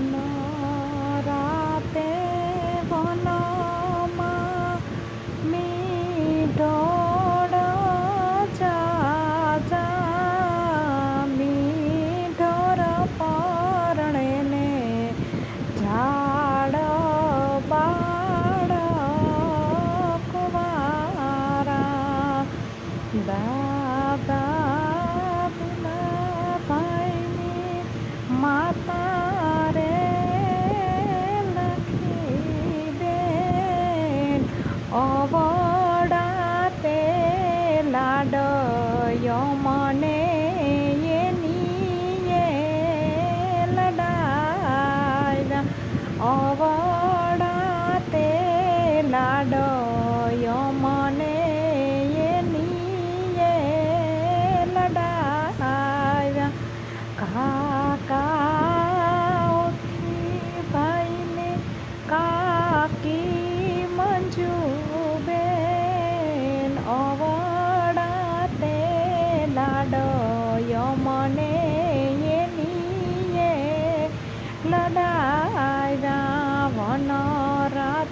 Mama. અવડા તે લાડયો મને એની લડાય અવડા તે લાડયો મને એની લડાય કાકા કાકી મંજુબેન લાડયો મને એની લડાય રાવણ રાતે